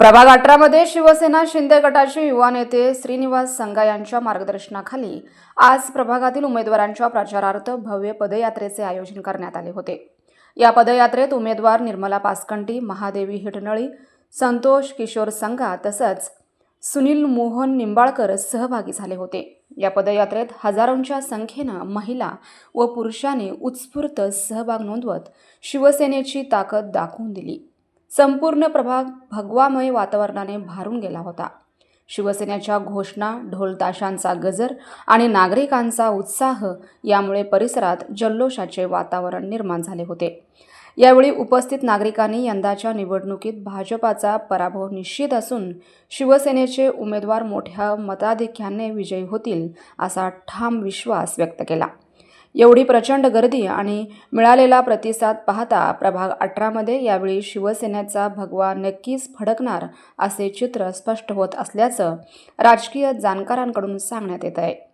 प्रभाग अठरामध्ये शिवसेना शिंदे गटाचे युवा नेते श्रीनिवास संगा यांच्या मार्गदर्शनाखाली आज प्रभागातील उमेदवारांच्या प्रचारार्थ भव्य पदयात्रेचे आयोजन करण्यात आले होते. या पदयात्रेत उमेदवार निर्मला पासकंटी महादेवी हिटनळी संतोष किशोर संगा तसंच सुनील मोहन निंबाळकर सहभागी झाले होते. या पदयात्रेत हजारोंच्या संख्येनं महिला व पुरुषांनी उत्स्फूर्त सहभाग नोंदवत शिवसेनेची ताकद दाखवून दिली. संपूर्ण प्रभाग भगवामय वातावरणाने भारून गेला होता. शिवसेनेच्या घोषणा ढोलताशांचा गजर आणि नागरिकांचा उत्साह यामुळे परिसरात जल्लोषाचे वातावरण निर्माण झाले होते. यावेळी उपस्थित नागरिकांनी यंदाच्या निवडणुकीत भाजपाचा पराभव निश्चित असून शिवसेनेचे उमेदवार मोठ्या मताधिक्याने विजयी होतील असा ठाम विश्वास व्यक्त केला. एवढी प्रचंड गर्दी आणि मिळालेला प्रतिसाद पाहता प्रभाग अठरामध्ये यावेळी शिवसेनेचा भगवा नक्कीच फडकणार असे चित्र स्पष्ट होत असल्याचं राजकीय जाणकारांकडून सांगण्यात येत आहे.